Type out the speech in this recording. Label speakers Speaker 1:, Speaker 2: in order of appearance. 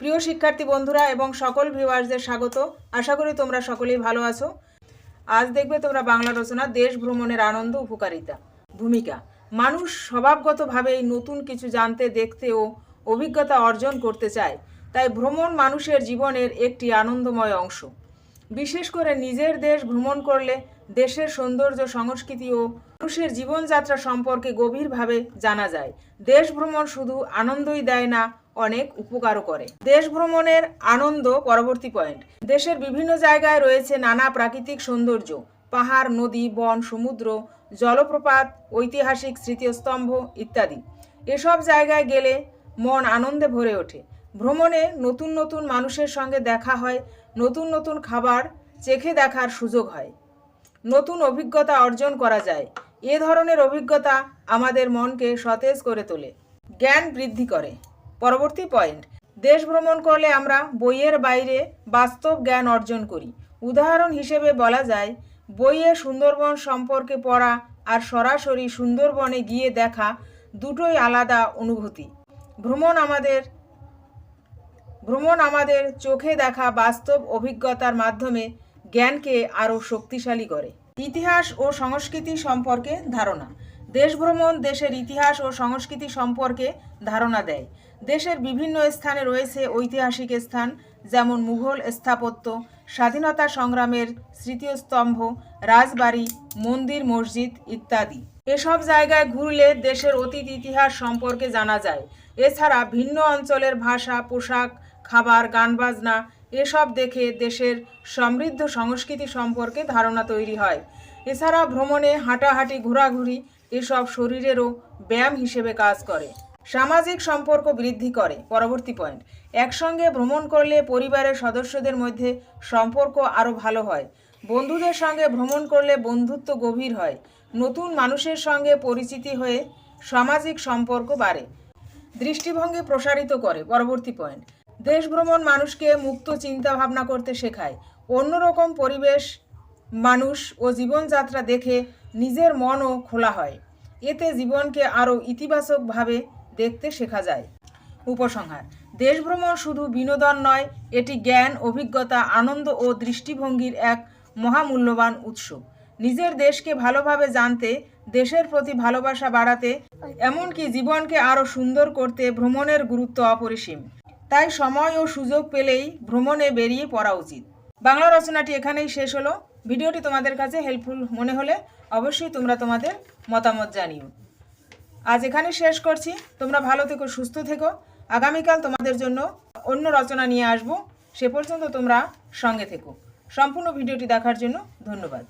Speaker 1: প্রিয় শিক্ষার্থী বন্ধুরা এবং সকল ভিউয়ার্সদের স্বাগত। আশা করি তোমরা সকলেই ভালো আছো। আজ দেখবে তোমরা বাংলা রচনা, দেশ ভ্রমণের আনন্দ, উপকারিতা, ভূমিকা। মানুষ স্বভাবগতভাবেই নতুন কিছু জানতে, দেখতে ও অভিজ্ঞতা অর্জন করতে চায়। তাই ভ্রমণ মানুষের জীবনের একটি আনন্দময় অংশ। বিশেষ করে নিজের দেশ ভ্রমণ করলে দেশের সৌন্দর্য, সংস্কৃতি ও মানুষের জীবনযাত্রা সম্পর্কে গভীরভাবে জানা যায়। দেশ ভ্রমণ শুধু আনন্দই দেয় না অনেক উপকারও করে। দেশ ভ্রমণের আনন্দ পরবর্তী পয়েন্ট। দেশের বিভিন্ন জায়গায় রয়েছে নানা প্রাকৃতিক সৌন্দর্য। পাহাড়, নদী, বন, সমুদ্র, জলপ্রপাত, ঐতিহাসিক স্মৃতিস্তম্ভ ইত্যাদি। এসব জায়গায় গেলে মন আনন্দে ভরে ওঠে। ভ্রমণে নতুন নতুন মানুষের সঙ্গে দেখা হয়, নতুন নতুন খাবার চেখে দেখার সুযোগ হয়। নতুন অভিজ্ঞতা অর্জন করা যায়। এ ধরনের অভিজ্ঞতা আমাদের মনকে সতেজ করে তোলে। জ্ঞান বৃদ্ধি করে। পরবর্তী পয়েন্ট। দেশ ভ্রমণ করলে আমরা বইয়ের বাইরে বাস্তব জ্ঞান অর্জন করি। উদাহরণ হিসেবে বলা যায়, বইয়ে সুন্দরবন সম্পর্কে পড়া আর সরাসরি সুন্দরবনে গিয়ে দেখা দুটোই আলাদা অনুভূতি। ভ্রমণ আমাদের ভ্রমণ আমাদের চোখে দেখা বাস্তব অভিজ্ঞতার মাধ্যমে জ্ঞানকে আরও শক্তিশালী করে। ইতিহাস ও সংস্কৃতি সম্পর্কে ধারণা। দেশ ভ্রমণ দেশের ইতিহাস ও সংস্কৃতি সম্পর্কে ধারণা দেয়। দেশের বিভিন্ন স্থানে রয়েছে ঐতিহাসিক স্থান, যেমন মুঘল স্থাপত্য, স্বাধীনতা সংগ্রামের স্মৃতিস্তম্ভ, রাজবাড়ি, মন্দির, মসজিদ ইত্যাদি। এসব জায়গায় ঘুরলে দেশের অতীত ইতিহাস সম্পর্কে জানা যায়। এছাড়া ভিন্ন অঞ্চলের ভাষা, পোশাক, খাবার গান বাজনা এসব দেখে দেশের সমৃদ্ধ সংস্কৃতি সম্পর্কে ধারণা তৈরি হয়। এছাড়া ভ্রমণে হাঁটাহাঁটি, ঘোরাঘুরি এসব শরীরেরও ব্যায়াম হিসেবে কাজ করে। সামাজিক সম্পর্ক বৃদ্ধি করে। পরবর্তী পয়েন্ট। একসঙ্গে ভ্রমণ করলে পরিবারের সদস্যদের মধ্যে সম্পর্ক আরও ভালো হয়। বন্ধুদের সঙ্গে ভ্রমণ করলে বন্ধুত্ব গভীর হয়। নতুন মানুষের সঙ্গে পরিচিতি হয়ে সামাজিক সম্পর্ক বাড়ে। দৃষ্টিভঙ্গি প্রসারিত করে। পরবর্তী পয়েন্ট। দেশ ভ্রমণ মানুষকে মুক্ত চিন্তা ভাবনা করতে শেখায়। অন্যরকম পরিবেশ, মানুষ ও জীবনযাত্রা দেখে নিজের মনও খোলা হয়। এতে জীবনকে আরও ইতিবাচকভাবে দেখতে শেখা যায়। উপসংহার দেশ ভ্রমণ শুধু বিনোদন নয়, এটি জ্ঞান, অভিজ্ঞতা, আনন্দ ও দৃষ্টিভঙ্গির এক মহামূল্যবান উৎস। নিজের দেশকে ভালোভাবে জানতে, দেশের প্রতি ভালোবাসা বাড়াতে, এমনকি জীবনকে আরও সুন্দর করতে ভ্রমণের গুরুত্ব অপরিসীম। তাই সময় ও সুযোগ পেলেই ভ্রমণে বেরিয়ে পড়া উচিত। বাংলা রচনাটি এখানেই শেষ হলো। ভিডিওটি তোমাদের কাছে হেল্পফুল মনে হলে অবশ্যই তোমরা তোমাদের মতামত জানিও। আজ এখানে শেষ করছি। তোমরা ভালো থেকো, সুস্থ থেকো। আগামীকাল তোমাদের জন্য অন্য রচনা নিয়ে আসব। সে পর্যন্ত তোমরা সঙ্গে থেকো। সম্পূর্ণ ভিডিওটি দেখার জন্য ধন্যবাদ।